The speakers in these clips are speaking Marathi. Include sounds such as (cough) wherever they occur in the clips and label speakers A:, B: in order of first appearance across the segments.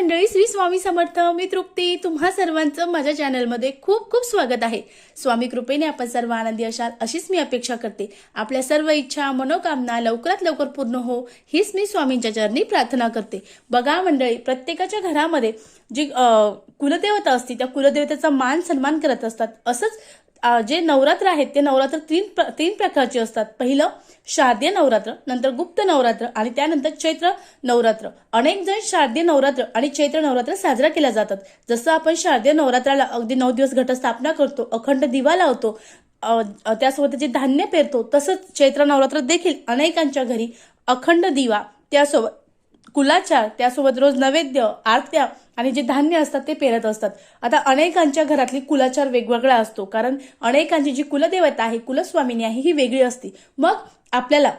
A: मंडळी श्री स्वामी समर्थ मी तृप्ती. तुम्हा सर्वांचं माझ्या चॅनलमध्ये खूप खूप स्वागत आहे. स्वामी कृपेने आपण सर्व आनंदी असाल अशीच मी अपेक्षा करते. आपल्या सर्व इच्छा मनोकामना लवकरात लवकर पूर्ण हो हीच मी स्वामींच्या चरणी प्रार्थना करते. बघा मंडळी प्रत्येकाच्या घरामध्ये जी कुलदेवता असते त्या कुलदेवतेचा मान सन्मान करत असतात. असंच जे नवरात्र आहेत ते नवरात्र तीन प्र- तीन प्रकारचे असतात. पहिलं शारदीय नवरात्र नंतर गुप्त नवरात्र आणि त्यानंतर चैत्र नवरात्र. अनेक जण शारदीय नवरात्र आणि चैत्र नवरात्र साजरा केल्या जातात. जसं आपण शारदीय नवरात्राला अगदी नऊ दिवस घटस्थापना करतो अखंड दिवा लावतो त्यासोबत जे धान्य पेरतो तसंच चैत्र नवरात्र देखील अनेकांच्या घरी अखंड दिवा त्यासोबत कुलाचार त्यासोबत रोज नैवेद्य आरत्या आणि जे धान्य असतात ते पेरत असतात. आता अनेकांच्या घरातली कुलाचार वेगवेगळा असतो. कारण अनेकांची जी कुलदेवता आहे कुलस्वामिनी आहे ही वेगळी असते. मग आपल्याला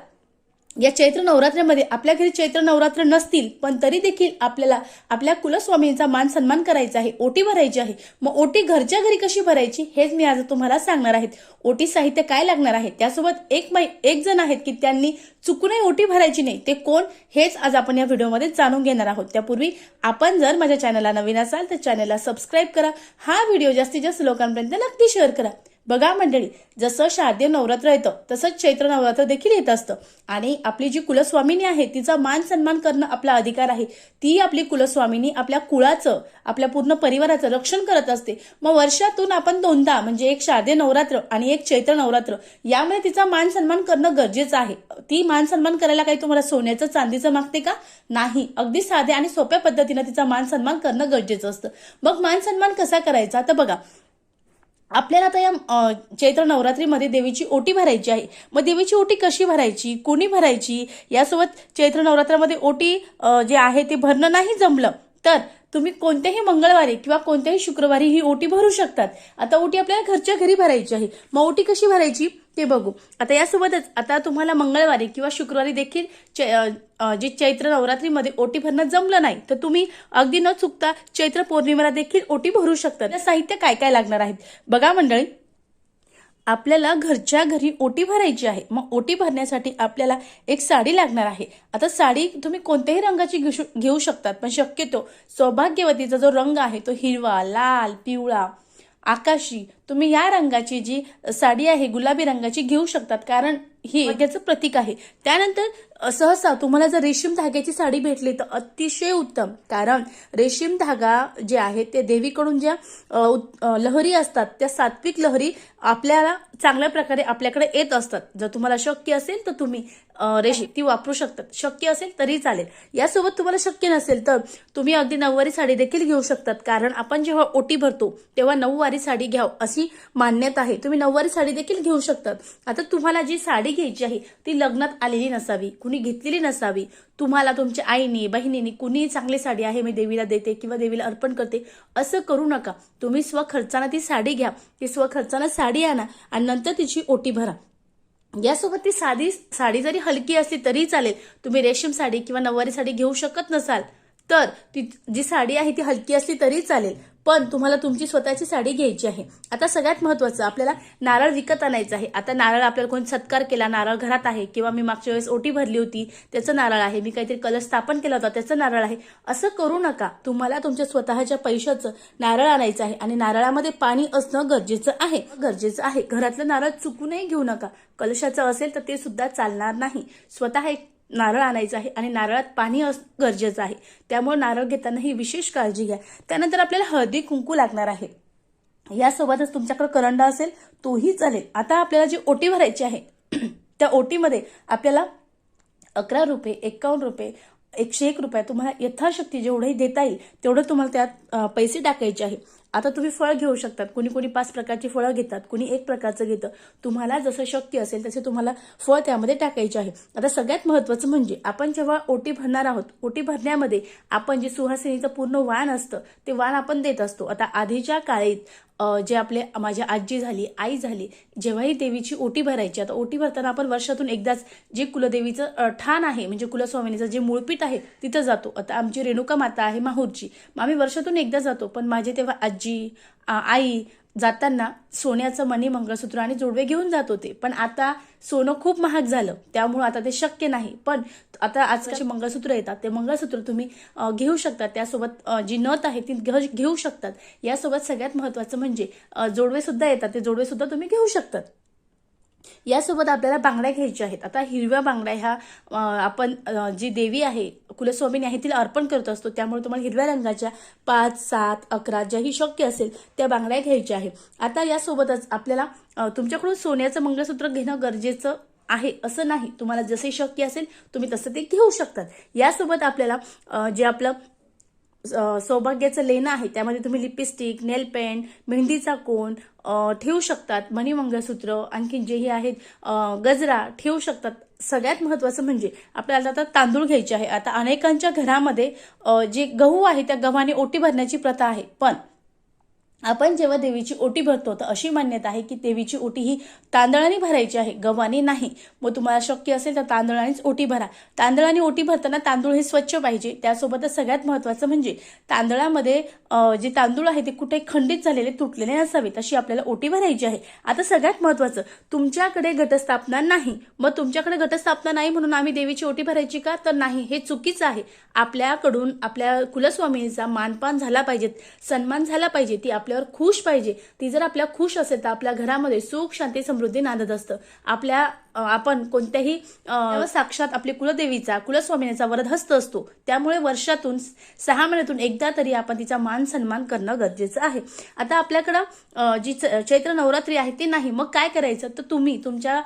A: या चैत्र नवरात्रामध्ये आपल्या घरी चैत्र नवरात्र नसतील पण तरी देखील आपल्याला आपल्या कुलस्वामींचा मान सन्मान करायचा आहे ओटी भरायची आहे. मग ओटी घरच्या घरी कशी भरायची हेच मी आज तुम्हाला सांगणार आहेत. ओटी साहित्य काय लागणार आहे त्यासोबत एक माई एक जण आहेत की त्यांनी चुकूनही ओटी भरायची नाही ते कोण हेच आज आपण या व्हिडिओमध्ये जाणून घेणार आहोत. त्यापूर्वी आपण जर माझ्या चॅनलला नवीन असाल तर चॅनलला सबस्क्राईब करा हा व्हिडिओ जास्तीत जास्त लोकांपर्यंत नक्की शेअर करा. बघा मंडळी जसं शारदीय नवरात्र येतं तसंच चैत्र नवरात्र देखील येत असतं. आणि आपली जी कुलस्वामिनी आहे तिचा मान सन्मान करणं आपला अधिकार आहे. ती आपली कुलस्वामिनी आपल्या कुळाचं आपल्या पूर्ण परिवाराचं रक्षण करत असते. मग वर्षातून आपण दोनदा म्हणजे एक शारदीय नवरात्र आणि एक चैत्र नवरात्र यामुळे तिचा मान सन्मान करणं गरजेचं आहे. ती मान सन्मान करायला काही तुम्हाला सोन्याचं चांदीचं मागते का? नाही. अगदी साध्या आणि सोप्या पद्धतीनं तिचा मान सन्मान करणं गरजेचं असतं. मग मान सन्मान कसा करायचा? तर बघा आपल्याला आता या चैत्र नवरात्रीमध्ये देवीची ओटी भरायची आहे. मग देवीची ओटी कशी भरायची? कोणी भरायची? यासोबत चैत्र नवरात्रामध्ये ओटी जे आहे ते भरणं नाही जमलं तर तुम्ही कोणत्याही मंगळवारी किंवा कोणत्याही शुक्रवारी ही ओटी भरू शकतात. आता ओटी आपल्याला घरच्या घरी भरायची आहे. मग ओटी कशी भरायची? ते बघू. आता यासोबतच आता तुम्हाला मंगळवारी किंवा शुक्रवारी देखील चै- जे चैत्र नवरात्रीमध्ये ओटी भरणं जमलं नाही तर तुम्ही अगदी न चुकता चैत्र पौर्णिमेला देखील ओटी भरू शकता. साहित्य काय काय लागणार आहेत? बघा मंडळी आपल्याला घरच्या घरी ओटी भरायची आहे. मग ओटी भरण्यासाठी आपल्याला एक साडी लागणार आहे. आता साडी तुम्ही कोणत्याही रंगाची घेऊ घेऊ शकतात पण शक्यतो सौभाग्यवतीचा जो रंग आहे तो हिरवा लाल पिवळा आकाशी तुम्ही या रंगाची जी साडी आहे गुलाबी रंगाची घेऊ शकतात. कारण ही त्याचं प्रतीक आहे. त्यानंतर सहसा तुम्हाला जर रेशीम धाग्याची साडी भेटली तर अतिशय उत्तम. कारण रेशीम धागा जे आहे ते देवीकडून ज्या उत- लहरी असतात त्या सात्विक लहरी आपल्याला चांगल्या प्रकारे आपल्याकडे येत असतात. जर तुम्हाला शक्य असेल तर तुम्ही रेशीम ती वापरू शकतात. शक्य असेल तरी चालेल. यासोबत तुम्हाला शक्य नसेल तर तुम्ही अगदी नऊवारी साडी देखील घेऊ शकतात. कारण आपण जेव्हा ओटी भरतो तेव्हा नऊवारी साडी घ्याव अशी मान्यता आहे. तुम्ही नऊवारी साडी देखील घेऊ शकतात. आता तुम्हाला जी साडी घ्यायची आहे ती लग्नात आलेली नसावी. कुणी घेतलेली नसावी. तुम्हाला तुमच्या आईनी बहिणीनी कुणी चांगली साडी आहे मी देवीला देते किंवा देवीला अर्पण करते असं करू नका. तुम्ही स्वखर्चानं ती साडी घ्या. ती स्वखर्चानं साडी आणा आणि नंतर तिची ओटी भरा. यासोबत ती साधी साडी जरी हलकी असली तरी चालेल. तुम्ही रेशीम साडी किंवा नऊवारी साडी घेऊ शकत नसाल. तर ती जी साडी आहे ती हलकी असली तरी चालेल. पण तुम्हाला तुमची स्वतःची साडी घ्यायची आहे. आता सगळ्यात महत्वाचं आपल्याला नारळ विकत आणायचं आहे. आता नारळ आपल्याला कोणी सत्कार केला नारळ घरात आहे किंवा मी मागच्या वेळेस ओटी भरली होती त्याचं नारळ आहे मी काहीतरी कलश स्थापन केला होता त्याचं नारळ आहे. असं करू नका. तुम्हाला तुमच्या स्वतःच्या पैशाचं नारळ आणायचं आहे आणि नारळामध्ये पाणी असणं गरजेचं आहे. गरजेचं आहे. घरातलं नारळ चुकूनही घेऊ नका. कलशाचं असेल तर ते सुद्धा चालणार नाही. स्वतः एक नारळ आणायचं आहे आणि नारळात पाणी अस गरजेचं आहे. त्यामुळे नारळ घेताना ही विशेष काळजी घ्या. त्यानंतर आपल्याला हळदी कुंकू लागणार आहे. यासोबतच तुमच्याकडे करंडा असेल तोही चालेल. आता आपल्याला जी ओटी भरायची आहे (clears throat) त्या ओटीमध्ये आपल्याला अकरा रुपये एक्कावन्न रुपये एकशे एक रुपये तुम्हाला यथाशक्ती जेवढंही देता येईल तेवढं तुम्हाला त्यात पैसे टाकायचे आहे. आता तुम्ही फळ घेऊ शकतात. कोणी कोणी पाच प्रकारची फळं घेतात. कोणी एक प्रकारचं घेतं. तुम्हाला जसं शक्य असेल तसे तुम्हाला फळ त्यामध्ये टाकायचे आहे. आता सगळ्यात महत्त्वाचं म्हणजे आपण जेव्हा ओटी भरणार आहोत ओटी भरण्यामध्ये आपण जे सुहासिनीचं पूर्ण वाण असतं ते वाण आपण देत असतो. आता आधीच्या काळीत जे आपले माझ्या आजी झाली आई झाली जेव्हाही देवीची ओटी भरायची आता ओटी भरताना आपण वर्षातून एकदाच जे कुलदेवीचं ठाण आहे म्हणजे कुलस्वामिनीचं जे मूळपीठ आहे तिथं जातो. आता आमची रेणुका माता आहे माहूरची. मग आम्ही वर्षातून एकदा जातो पण माझे तेव्हा आजी आ, आई जाताना सोन्याचं मणी मंगळसूत्र आणि जोडवे घेऊन जात होते. पण आता सोनं खूप महाग झालं त्यामुळं आता ते शक्य नाही. पण आता आजकालचे मंगळसूत्र येतात. ते मंगळसूत्र तुम्ही घेऊ शकता. त्यासोबत जी नथ आहे ती घेऊ शकतात. यासोबत सगळ्यात महत्वाचं म्हणजे जोडवे सुद्धा येतात. ते जोडवे सुद्धा तुम्ही घेऊ शकतात. यासोबत आपल्याला बांगड्या घ्यायच्या आहेत. आता हिरव्या बांगड्या ह्या आपण जी देवी आहे कुलस्वामीने आहे तिला अर्पण करत असतो. त्यामुळे तुम्हाला हिरव्या रंगाच्या पाच सात अकरा ज्याही शक्य असेल त्या बांगड्या घ्यायच्या आहे आता यासोबतच आपल्याला तुमच्याकडून सोन्याचं मंगळसूत्र घेणं गरजेचं आहे असं नाही. तुम्हाला जसे शक्य असेल तुम्ही तसं ते घेऊ शकतात. यासोबत आपल्याला जे आपलं सौभाग्याचं लेणं आहे त्यामध्ये तुम्ही लिपस्टिक नेल पेंट मेहंदीचा कोण ठेवू शकतात. मणिमंगळसूत्र आणखी जेही आहेत गजरा ठेवू शकतात. सगळ्यात महत्वाचं म्हणजे आपल्याला आता तांदूळ घ्यायचे आहे. आता अनेकांच्या घरामध्ये जे गहू आहे त्या गव्हाने ओटी भरण्याची प्रथा आहे. पण आपण जेव्हा देवीची ओटी भरतो तर अशी मान्यता आहे की देवीची ओटी ही तांदळाने भरायची आहे गव्हाने नाही. मग तुम्हाला शक्य असेल तर तांदळानेच ओटी भरा. तांदळाने ओटी भरताना तांदूळ हे स्वच्छ पाहिजे. त्यासोबतच सगळ्यात महत्वाचं म्हणजे तांदळामध्ये जे तांदूळ आहे ते कुठे खंडित झालेले तुटलेले नसावेत अशी आपल्याला ओटी भरायची आहे. आता सगळ्यात महत्वाचं तुमच्याकडे घटस्थापना नाही. मग तुमच्याकडे घटस्थापना नाही म्हणून आम्ही देवीची ओटी भरायची का? तर नाही हे चुकीचं आहे. आपल्याकडून आपल्या कुलस्वामिनीचा मानपान झाला पाहिजे सन्मान झाला पाहिजे ती आपल्यावर खुश पाहिजे. ती जर आपल्या खुश असेल तर आपल्या घरामध्ये सुख शांती समृद्धी नांदत असतं. आपल्या आपण कोणत्याही साक्षात आपली कुलदेवीचा कुलस्वामिनीचा वरदहस्त असतो. त्यामुळे वर्षातून सहा महिन्यातून एकदा तरी आपण तिचा मान सन्मान करणं गरजेचं आहे. आता आपल्याकडं जी च- चैत्र नवरात्री आहे ती नाही. मग काय करायचं? तर तुम्ही तुमच्या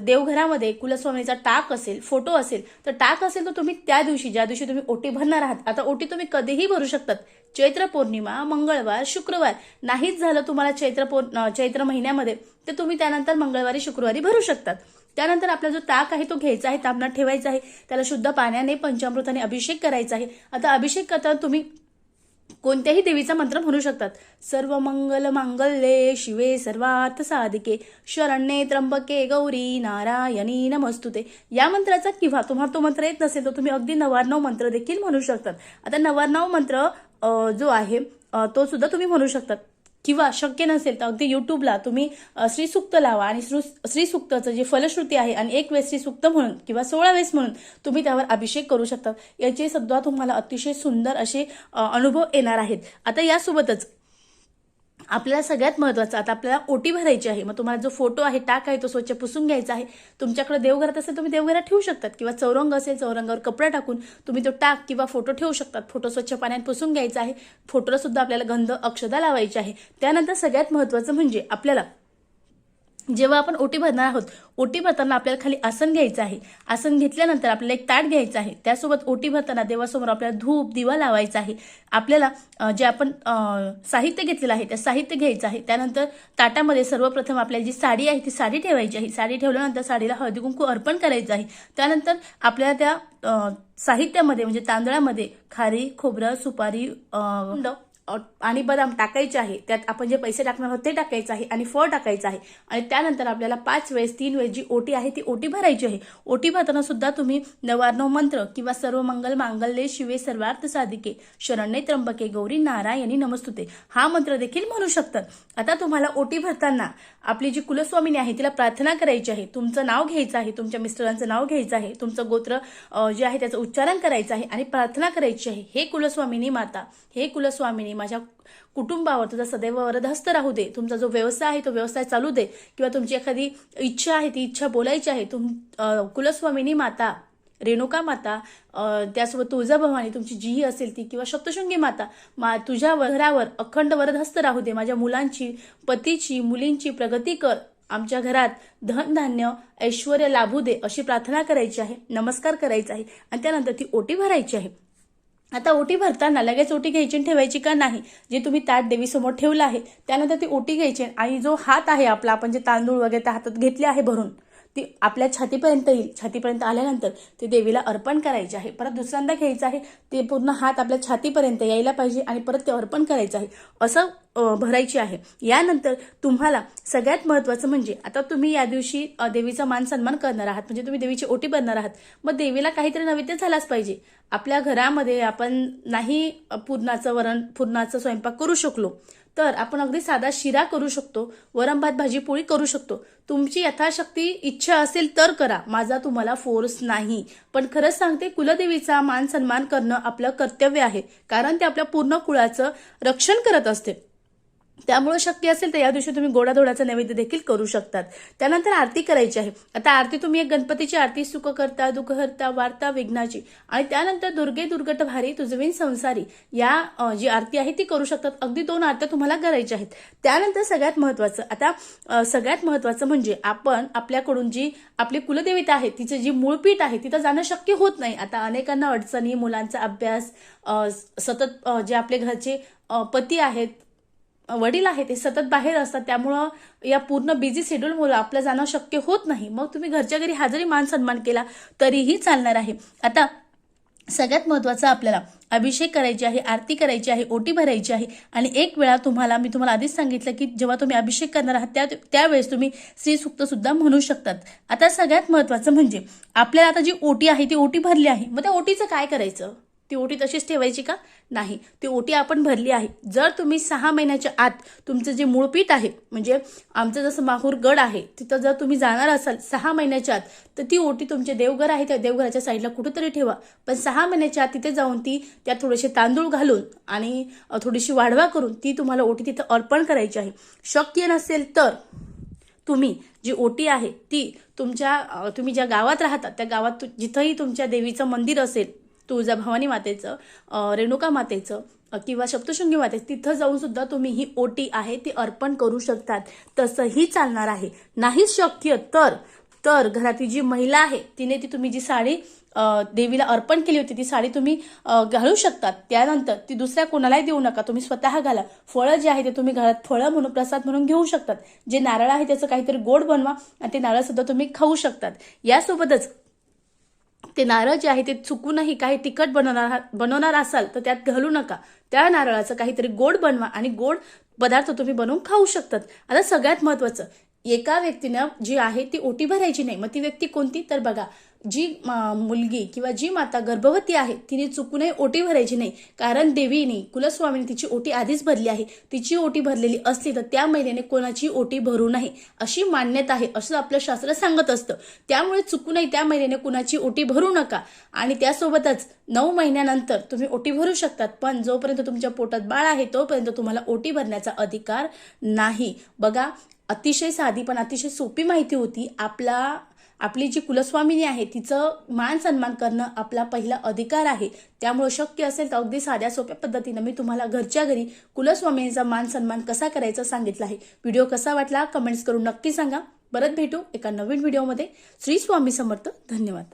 A: देवघरामध्ये कुलस्वामिनीचा टाक असेल फोटो असेल तर टाक असेल तर तुम्ही त्या दिवशी ज्या दिवशी तुम्ही ओटी भरणार आहात आता ओटी तुम्ही कधीही भरू शकतात. चैत्र पौर्णिमा मंगळवार शुक्रवार. नाहीच झालं तुम्हाला चैत्र पौर् चैत्र महिन्यामध्ये ते तुम्ही त्यानंतर मंगळवारी शुक्रवारी भरू शकतात. त्यानंतर आपला जो ताक आहे तो घ्यायचा आहे तापणात ठेवायचा आहे त्याला शुद्ध पाण्याने पंचामृताने अभिषेक करायचा आहे. आता अभिषेक करताना तुम्ही कोणत्याही देवीचा मंत्र म्हणू शकतात. सर्व मंगल मांगल्ये शिवे सर्वार्थ साधिके शरण्ये त्र्यंबके गौरी नारायणी नमस्तुते. या मंत्राचा किंवा तुम्हाला तो मंत्र येत नसेल तर तुम्ही अगदी नवार्णव मंत्र देखील म्हणू शकतात. आता नवार्णव मंत्र जो आहे तो सुद्धा तुम्ही म्हणू शकतात. किंवा शक्य नसेल तर अगदी युट्यूबला तुम्ही अ, श्रीसुक्त लावा आणि श्री श्रीसुक्ताचं जे फलश्रुती आहे आणि एक वेळेस श्रीसुक्त म्हणून किंवा सोळा वेळेस म्हणून तुम्ही त्यावर अभिषेक करू शकता. याचे सुद्धा तुम्हाला अतिशय सुंदर असे अनुभव येणार आहेत. आता यासोबतच आपल्याला सगळ्यात महत्वाचं आता आपल्याला ओटी भरायची आहे मग तुम्हाला जो फोटो आहे टाक आहे तो स्वच्छ पुसून घ्यायचा आहे तुमच्याकडे देवघरात असेल तुम्ही देवघरात ठेवू शकतात. किंवा चौरंग असेल चौरंगावर कपडा टाकून तुम्ही तो टाक किंवा फोटो ठेवू शकतात. फोटो स्वच्छ पाण्यात पुसून घ्यायचा आहे. फोटोला सुद्धा आपल्याला गंध अक्षदा लावायची आहे. त्यानंतर सगळ्यात महत्वाचं म्हणजे आपल्याला जेव्हा आपण ओटी भरणार आहोत ओटी भरताना आपल्याला खाली आसन घ्यायचं आहे. आसन घेतल्यानंतर आपल्याला एक ताट घ्यायचं आहे. त्यासोबत ओटी भरताना देवासमोर आपल्याला धूप दिवा लावायचा आहे. आपल्याला जे आपण साहित्य घेतलेलं आहे त्या साहित्य घ्यायचं आहे. त्यानंतर ताटामध्ये सर्वप्रथम आपल्याला जी साडी आहे ती साडी ठेवायची आहे. साडी ठेवल्यानंतर साडीला हळदी कुंकू अर्पण करायचं आहे. त्यानंतर आपल्याला त्या साहित्यामध्ये म्हणजे तांदळामध्ये खारी खोबरं सुपारी आणि बदाम टाकायचे आहे. त्यात आपण जे पैसे टाकणार आहोत ते टाकायचं आहे आणि फळ टाकायचं आहे. आणि त्यानंतर आपल्याला पाच वेळेस तीन वेळेस जी ओटी आहे ती ओटी भरायची आहे. ओटी भरताना सुद्धा तुम्ही नवार्णव मंत्र किंवा सर्व मंगल मांगल्ये शिवे सर्वार्थ साधिके शरण्ये त्र्यंबके गौरी नारायणी नमस्तुते. हा मंत्र देखील म्हणू शकतात. आता तुम्हाला ओटी भरताना आपली जी कुलस्वामिनी आहे तिला प्रार्थना करायची आहे. तुमचं नाव घ्यायचं आहे तुमच्या मिस्टरांचं नाव घ्यायचं आहे तुमचं गोत्र जे आहे त्याचं उच्चारण करायचं आहे आणि प्रार्थना करायची आहे. हे कुलस्वामिनी माता हे कुलस्वामिनी माझ्या कुटुंबावर तुझा सदैव वरदहस्त राहू दे. तुमचा जो व्यवसाय आहे तो व्यवसाय चालू दे. किंवा तुमची एखादी इच्छा आहे ती इच्छा बोलायची आहे तुम कुलस्वामिनी माता रेणुका माता त्यासोबत तुळजाभवानी तुमची जीही असेल ती किंवा सप्तशृंगी माता मा तुझ्या घरावर अखंड वरदहस्त राहू दे. माझ्या मुलांची पतीची मुलींची प्रगती कर. आमच्या घरात धनधान्य ऐश्वर लाभू दे अशी प्रार्थना करायची आहे नमस्कार करायचा आहे. आणि त्यानंतर ती ओटी भरायची आहे. आता ओटी भरताना लगेच ओटी घ्यायची आणि ठेवायची का नाही जे तुम्ही ताट देवीसमोर ठेवलं आहे त्यानंतर ती ओटी घ्यायची आणि जो हात आहे आपला आपण जे तांदूळ वगैरे त्या हातात घेतले आहे भरून ती आपल्या छातीपर्यंत येईल. छातीपर्यंत आल्यानंतर ते देवीला अर्पण करायचे आहे. परत दुसऱ्यांदा घ्यायचं आहे. ते पूर्ण हात आपल्या छातीपर्यंत यायला पाहिजे आणि परत ते अर्पण करायचं आहे. असं भरायची आहे. यानंतर तुम्हाला सगळ्यात महत्वाचं म्हणजे आता तुम्ही या दिवशी देवीचा मान सन्मान करणार आहात. म्हणजे तुम्ही देवीची ओटी बनणार आहात. मग देवीला काहीतरी नैवेद्य झालाच पाहिजे. आपल्या घरामध्ये आपण नाही पूर्णाचं पुरणाचं वरण पुरणाचं स्वयंपाक करू शकलो. तर आपण अगदी साधा शिरा करू शकतो वरण भात भाजी पोळी करू शकतो. तुमची यथाशक्ती इच्छा असेल तर करा. माझा तुम्हाला फोर्स नाही. पण खरंच सांगते कुलदेवीचा मान सन्मान करणं आपलं कर्तव्य आहे. कारण ते आपल्या पूर्ण कुळाचं रक्षण करत असते. त्यामुळे शक्य असेल तर या दिवशी तुम्ही गोडाधोडाचा नैवेद्य देखील करू शकतात. त्यानंतर आरती करायची आहे. आता आरती तुम्ही एक गणपतीची आरती सुख करता दुःख हरता वार्ता विघ्नाची आणि त्यानंतर दुर्गे दुर्गट भारी तुझवीन संसारी या जी आरती आहे ती करू शकतात. अगदी दोन आरत्या तुम्हाला करायच्या आहेत. त्यानंतर सगळ्यात महत्वाचं आता सगळ्यात महत्वाचं म्हणजे आपण आपल्याकडून जी आपली कुलदेवता आहे तिचं जी मूळपीठ आहे तिथं जाणं शक्य होत नाही. आता अनेकांना अडचणी मुलांचा अभ्यास सतत जे आपले घरचे पती आहेत वडील आहेत ते सतत बाहेर असतात त्यामुळं या पूर्ण बिझी शेड्यूलमुळे आपलं जाणं शक्य होत नाही. मग तुम्ही घरच्या घरी हजरी मान सन्मान केला तरीही चालणार आहे. आता सगळ्यात महत्वाचं आपल्याला अभिषेक करायची आहे आरती करायची आहे ओटी भरायची आहे आणि एक वेळा तुम्हाला मी तुम्हाला आधीच सांगितलं की जेव्हा तुम्ही अभिषेक करणार आहात त्या त्यावेळेस तुम्ही श्रीसुक्त सुद्धा म्हणू शकतात. आता सगळ्यात महत्वाचं म्हणजे आपल्याला आता जी ओटी आहे ती ओटी भरली आहे मग त्या ओटीचं काय करायचं? ती ओटी तशीच ठेवायची का? नाही. ती ओटी आपण भरली आहे. जर तुम्ही सहा महिन्याच्या आत तुमचं जे मूळपीठ आहे म्हणजे आमचं जसं माहूर गड आहे तिथं जर तुम्ही जाणार असाल सहा महिन्याच्या आत तर ती ओटी तुमचे देवघर आहे त्या देवघराच्या साईडला कुठेतरी ठेवा. पण सहा महिन्याच्या आत तिथे जाऊन ती त्यात थोडेसे तांदूळ घालून आणि थोडीशी वाढवा करून ती तुम्हाला ओटी तिथं अर्पण करायची आहे. शक्य नसेल तर तुम्ही जी ओटी आहे ती तुमच्या तुम्ही ज्या गावात राहता त्या गावात जिथंही तुमच्या देवीचं मंदिर असेल तुळजाभवानी मातेचं रेणुका मातेचं किंवा सप्तशृंगी मातेचं तिथं जाऊन सुद्धा तुम्ही ही ओटी आहे ती अर्पण करू शकतात. तसंही चालणार आहे. नाही शक्य तर तर घरातील जी महिला आहे तिने ती तुम्ही जी साडी देवीला अर्पण केली होती ती साडी तुम्ही घालू शकतात. त्यानंतर ती दुसऱ्या कोणालाही देऊ नका. तुम्ही स्वतः घाला. फळं जे आहे ते तुम्ही घरात फळं म्हणून प्रसाद म्हणून घेऊ शकतात. जे नारळ आहे त्याचं काहीतरी गोड बनवा आणि ते नारळ सुद्धा तुम्ही खाऊ शकतात. यासोबतच ते नारळ जे आहे ते चुकूनही काही तिखट बनवणार बनवणार असाल तर त्यात घालू नका. त्या नारळाचं काहीतरी गोड बनवा आणि गोड पदार्थ तुम्ही बनवून खाऊ शकतात. आता सगळ्यात महत्वाचं एका व्यक्तीनं जी आहे ती ओटी भरायची नाही. मग ती व्यक्ती कोणती? तर बघा जी मुलगी किंवा जी माता गर्भवती आहे तिने चुकूनही ओटी भरायची नाही. कारण देवीने कुलस्वामीने तिची ओटी आधीच भरली आहे. तिची ओटी भरलेली असली तर त्या महिलेने कोणाची ओटी भरू नये अशी मान्यता आहे असं आपलं शास्त्र सांगत असतं. त्यामुळे चुकूनही त्या महिलेने कुणाची ओटी भरू नका. आणि त्यासोबतच नऊ महिन्यानंतर तुम्ही ओटी भरू शकतात पण जोपर्यंत तुमच्या पोटात बाळ आहे तोपर्यंत तुम्हाला ओटी भरण्याचा अधिकार नाही. बघा अतिशय साधी पण अतिशय सोपी माहिती होती. आपला आपली जी कुलस्वामिनी आहे तिचं मान सन्मान करणं आपला पहिला अधिकार आहे. त्यामुळे शक्य असेल तर अगदी साध्या सोप्या पद्धतीनं मी तुम्हाला घरच्या घरी कुलस्वामिनीचा मान सन्मान कसा करायचा सांगितलं आहे. व्हिडिओ कसा वाटला कमेंट्स करून नक्की सांगा. परत भेटू एका नवीन व्हिडिओमध्ये. श्री स्वामी समर्थ. धन्यवाद.